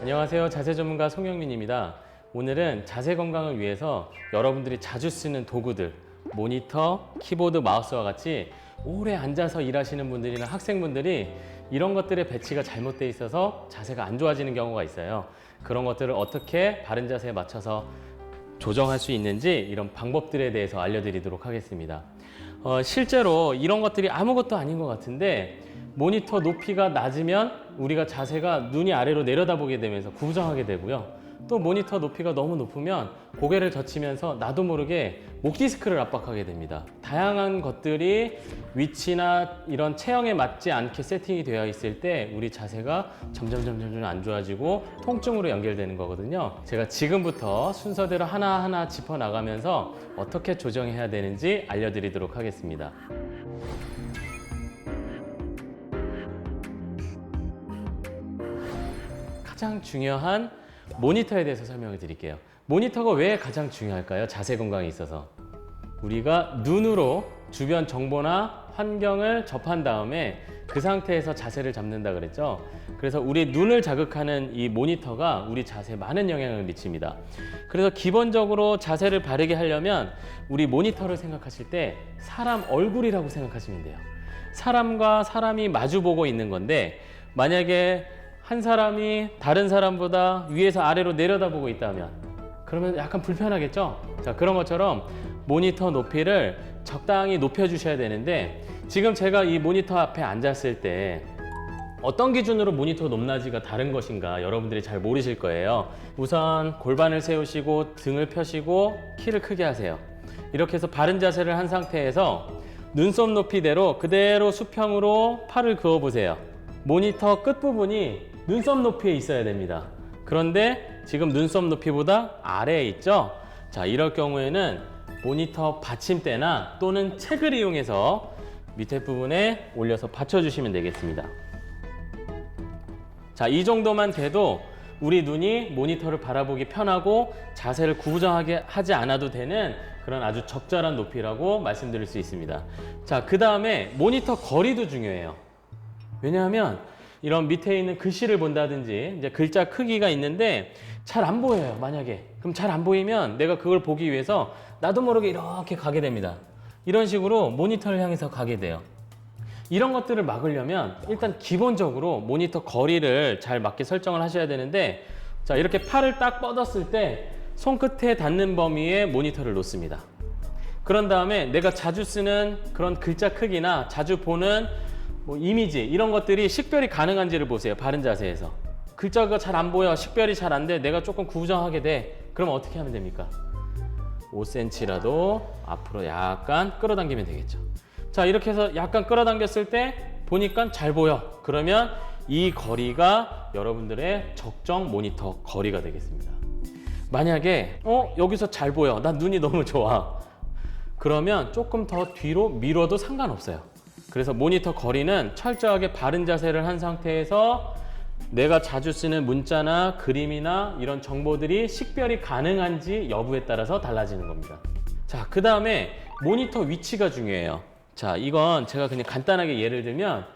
안녕하세요. 자세 전문가 송영민입니다. 오늘은 자세 건강을 위해서 여러분들이 자주 쓰는 도구들, 모니터, 키보드, 마우스와 같이 오래 앉아서 일하시는 분들이나 학생분들이 이런 것들의 배치가 잘못돼 있어서 자세가 안 좋아지는 경우가 있어요. 그런 것들을 어떻게 바른 자세에 맞춰서 조정할 수 있는지 이런 방법들에 대해서 알려드리도록 하겠습니다. 어, 실제로 이런 것들이 아무것도 아닌 것 같은데 모니터 높이가 낮으면 우리가 자세가 눈이 아래로 내려다보게 되면서 구부정하게 되고요. 또 모니터 높이가 너무 높으면 고개를 젖히면서 나도 모르게 목 디스크를 압박하게 됩니다. 다양한 것들이 위치나 이런 체형에 맞지 않게 세팅이 되어 있을 때 우리 자세가 점점 점점 점안 좋아지고 통증으로 연결되는 거거든요. 제가 지금부터 순서대로 하나하나 짚어 나가면서 어떻게 조정해야 되는지 알려드리도록 하겠습니다. 가장 중요한 모니터에 대해서 설명을 드릴게요. 모니터가 왜 가장 중요할까요? 자세 건강에 있어서. 우리가 눈으로 주변 정보나 환경을 접한 다음에 그 상태에서 자세를 잡는다 그랬죠. 그래서 우리 눈을 자극하는 이 모니터가 우리 자세에 많은 영향을 미칩니다. 그래서 기본적으로 자세를 바르게 하려면 우리 모니터를 생각하실 때 사람 얼굴이라고 생각하시면 돼요. 사람과 사람이 마주보고 있는 건데 만약에 한 사람이 다른 사람보다 위에서 아래로 내려다보고 있다면 그러면 약간 불편하겠죠? 자, 그런 것처럼 모니터 높이를 적당히 높여주셔야 되는데 지금 제가 이 모니터 앞에 앉았을 때 어떤 기준으로 모니터 높낮이가 다른 것인가 여러분들이 잘 모르실 거예요. 우선 골반을 세우시고 등을 펴시고 키를 크게 하세요. 이렇게 해서 바른 자세를 한 상태에서 눈썹 높이대로 그대로 수평으로 팔을 그어 보세요. 모니터 끝부분이 눈썹 높이에 있어야 됩니다. 그런데 지금 눈썹 높이보다 아래에 있죠? 자, 이럴 경우에는 모니터 받침대나 또는 책을 이용해서 밑에 부분에 올려서 받쳐주시면 되겠습니다. 자, 이 정도만 돼도 우리 눈이 모니터를 바라보기 편하고 자세를 구부정하게 하지 않아도 되는 그런 아주 적절한 높이라고 말씀드릴 수 있습니다. 자, 그 다음에 모니터 거리도 중요해요. 왜냐하면 이런 밑에 있는 글씨를 본다든지 이제 글자 크기가 있는데 잘 안 보여요, 만약에. 그럼 잘 안 보이면 내가 그걸 보기 위해서 나도 모르게 이렇게 가게 됩니다. 이런 식으로 모니터를 향해서 가게 돼요. 이런 것들을 막으려면 일단 기본적으로 모니터 거리를 잘 맞게 설정을 하셔야 되는데 자 이렇게 팔을 딱 뻗었을 때 손끝에 닿는 범위에 모니터를 놓습니다. 그런 다음에 내가 자주 쓰는 그런 글자 크기나 자주 보는 뭐 이미지 이런 것들이 식별이 가능한지를 보세요. 바른 자세에서. 글자가 잘 안 보여. 식별이 잘 안 돼. 내가 조금 구부정하게 돼. 그럼 어떻게 하면 됩니까? 5cm라도 앞으로 약간 끌어당기면 되겠죠. 자, 이렇게 해서 약간 끌어당겼을 때 보니까 잘 보여. 그러면 이 거리가 여러분들의 적정 모니터 거리가 되겠습니다. 만약에 어, 여기서 잘 보여. 난 눈이 너무 좋아. 그러면 조금 더 뒤로 밀어도 상관없어요. 그래서 모니터 거리는 철저하게 바른 자세를 한 상태에서 내가 자주 쓰는 문자나 그림이나 이런 정보들이 식별이 가능한지 여부에 따라서 달라지는 겁니다. 자, 그 다음에 모니터 위치가 중요해요. 자, 이건 제가 그냥 간단하게 예를 들면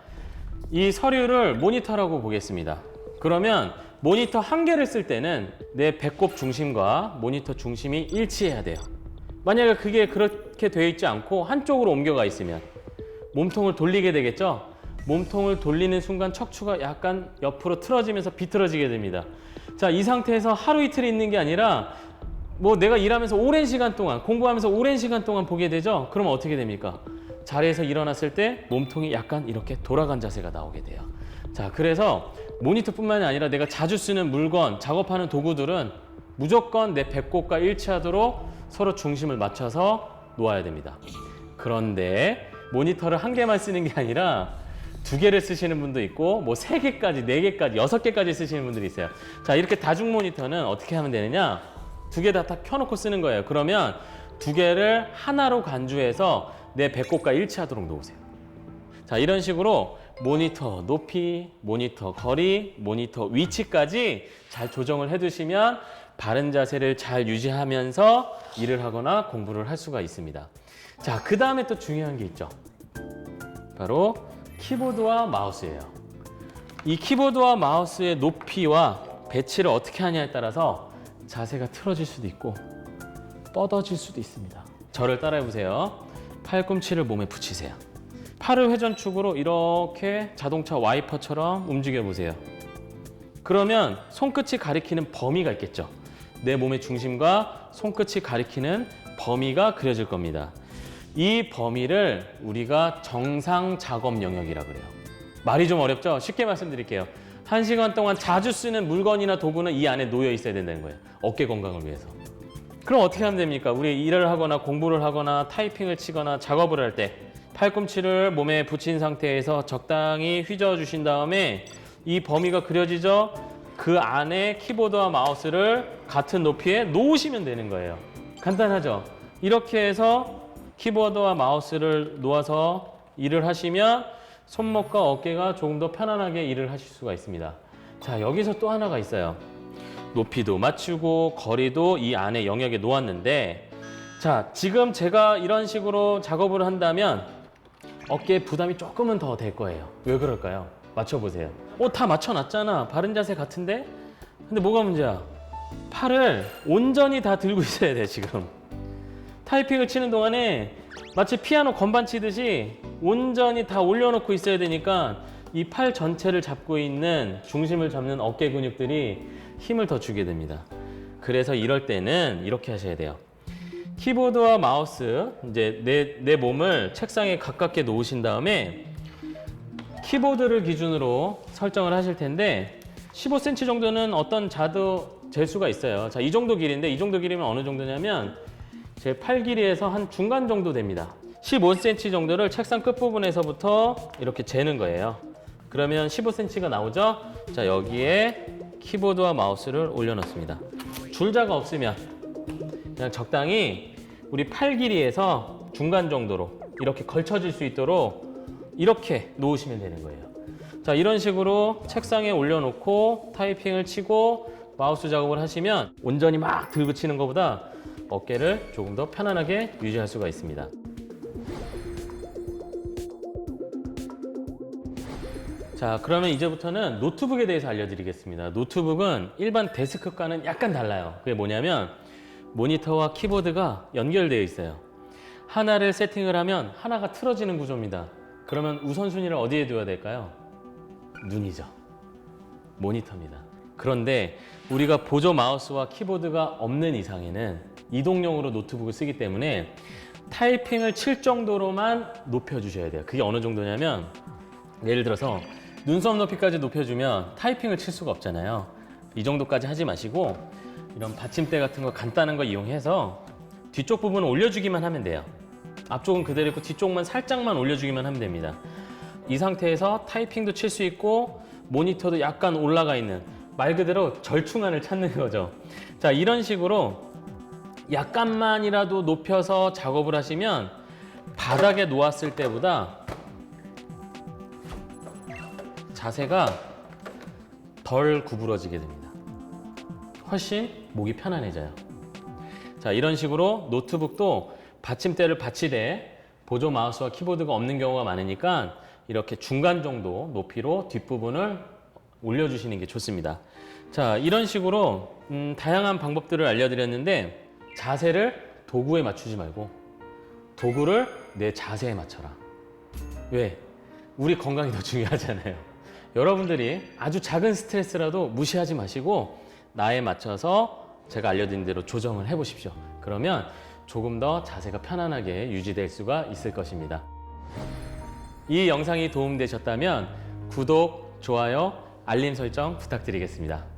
이 서류를 모니터라고 보겠습니다. 그러면 모니터 한 개를 쓸 때는 내 배꼽 중심과 모니터 중심이 일치해야 돼요. 만약에 그게 그렇게 되어 있지 않고 한쪽으로 옮겨가 있으면 몸통을 돌리게 되겠죠? 몸통을 돌리는 순간 척추가 약간 옆으로 틀어지면서 비틀어지게 됩니다. 자, 이 상태에서 하루 이틀 있는 게 아니라 뭐 내가 일하면서 오랜 시간 동안 공부하면서 오랜 시간 동안 보게 되죠? 그러면 어떻게 됩니까? 자리에서 일어났을 때 몸통이 약간 이렇게 돌아간 자세가 나오게 돼요. 자, 그래서 모니터뿐만이 아니라 내가 자주 쓰는 물건, 작업하는 도구들은 무조건 내 배꼽과 일치하도록 서로 중심을 맞춰서 놓아야 됩니다. 그런데 모니터를 한 개만 쓰는 게 아니라 두 개를 쓰시는 분도 있고 뭐 세 개까지, 네 개까지, 여섯 개까지 쓰시는 분들이 있어요. 자, 이렇게 다중 모니터는 어떻게 하면 되느냐? 두 개다다 켜놓고 쓰는 거예요. 그러면 두 개를 하나로 간주해서 내 배꼽과 일치하도록 놓으세요. 자, 이런 식으로 모니터 높이, 모니터 거리, 모니터 위치까지 잘 조정을 해두시면 바른 자세를 잘 유지하면서 일을 하거나 공부를 할 수가 있습니다. 자, 그 다음에 또 중요한 게 있죠. 바로 키보드와 마우스예요. 이 키보드와 마우스의 높이와 배치를 어떻게 하냐에 따라서 자세가 틀어질 수도 있고 뻗어질 수도 있습니다. 저를 따라해 보세요. 팔꿈치를 몸에 붙이세요. 팔을 회전축으로 이렇게 자동차 와이퍼처럼 움직여 보세요. 그러면 손끝이 가리키는 범위가 있겠죠. 내 몸의 중심과 손끝이 가리키는 범위가 그려질 겁니다. 이 범위를 우리가 정상 작업 영역이라 그래요. 말이 좀 어렵죠? 쉽게 말씀드릴게요. 한 시간 동안 자주 쓰는 물건이나 도구는 이 안에 놓여 있어야 된다는 거예요. 어깨 건강을 위해서. 그럼 어떻게 하면 됩니까? 우리 일을 하거나 공부를 하거나 타이핑을 치거나 작업을 할 때 팔꿈치를 몸에 붙인 상태에서 적당히 휘저어 주신 다음에 이 범위가 그려지죠? 그 안에 키보드와 마우스를 같은 높이에 놓으시면 되는 거예요. 간단하죠? 이렇게 해서 키보드와 마우스를 놓아서 일을 하시면 손목과 어깨가 조금 더 편안하게 일을 하실 수가 있습니다. 자, 여기서 또 하나가 있어요. 높이도 맞추고 거리도 이 안에 영역에 놓았는데 자 지금 제가 이런 식으로 작업을 한다면 어깨에 부담이 조금은 더 될 거예요 왜 그럴까요? 맞춰보세요 어 다 맞춰놨잖아 바른 자세 같은데 근데 뭐가 문제야 팔을 온전히 다 들고 있어야 돼 지금 타이핑을 치는 동안에 마치 피아노 건반 치듯이 온전히 다 올려놓고 있어야 되니까 이 팔 전체를 잡고 있는 중심을 잡는 어깨 근육들이 힘을 더 주게 됩니다. 그래서 이럴 때는 이렇게 하셔야 돼요. 키보드와 마우스 이제 내, 내 몸을 책상에 가깝게 놓으신 다음에 키보드를 기준으로 설정을 하실 텐데 15cm 정도는 어떤 자도 잴 수가 있어요. 자, 이 정도 길인데 이 정도 길이면 어느 정도냐면 제 팔 길이에서 한 중간 정도 됩니다. 15cm 정도를 책상 끝부분에서부터 이렇게 재는 거예요. 그러면 15cm가 나오죠? 자, 여기에 키보드와 마우스를 올려놓습니다. 줄자가 없으면 그냥 적당히 우리 팔 길이에서 중간 정도로 이렇게 걸쳐질 수 있도록 이렇게 놓으시면 되는 거예요. 자, 이런 식으로 책상에 올려놓고 타이핑을 치고 마우스 작업을 하시면 온전히 막 들고 치는 것보다 어깨를 조금 더 편안하게 유지할 수가 있습니다. 자, 그러면 이제부터는 노트북에 대해서 알려드리겠습니다. 노트북은 일반 데스크과는 약간 달라요. 그게 뭐냐면 모니터와 키보드가 연결되어 있어요. 하나를 세팅을 하면 하나가 틀어지는 구조입니다. 그러면 우선순위를 어디에 둬야 될까요? 눈이죠. 모니터입니다. 그런데 우리가 보조 마우스와 키보드가 없는 이상에는 이동용으로 노트북을 쓰기 때문에 타이핑을 칠 정도로만 높여주셔야 돼요. 그게 어느 정도냐면 예를 들어서 눈썹 높이까지 높여주면 타이핑을 칠 수가 없잖아요. 이 정도까지 하지 마시고 이런 받침대 같은 거 간단한 거 이용해서 뒤쪽 부분을 올려주기만 하면 돼요. 앞쪽은 그대로 있고 뒤쪽만 살짝만 올려주기만 하면 됩니다. 이 상태에서 타이핑도 칠 수 있고 모니터도 약간 올라가 있는 말 그대로 절충안을 찾는 거죠. 자, 이런 식으로 약간만이라도 높여서 작업을 하시면 바닥에 놓았을 때보다 자세가 덜 구부러지게 됩니다. 훨씬 목이 편안해져요. 자, 이런 식으로 노트북도 받침대를 받치되 보조 마우스와 키보드가 없는 경우가 많으니까 이렇게 중간 정도 높이로 뒷부분을 올려주시는 게 좋습니다. 자, 이런 식으로 음, 다양한 방법들을 알려드렸는데 자세를 도구에 맞추지 말고 도구를 내 자세에 맞춰라. 왜? 우리 건강이 더 중요하잖아요. 여러분들이 아주 작은 스트레스라도 무시하지 마시고 나에 맞춰서 제가 알려드린 대로 조정을 해보십시오. 그러면 조금 더 자세가 편안하게 유지될 수가 있을 것입니다. 이 영상이 도움되셨다면 구독, 좋아요, 알림 설정 부탁드리겠습니다.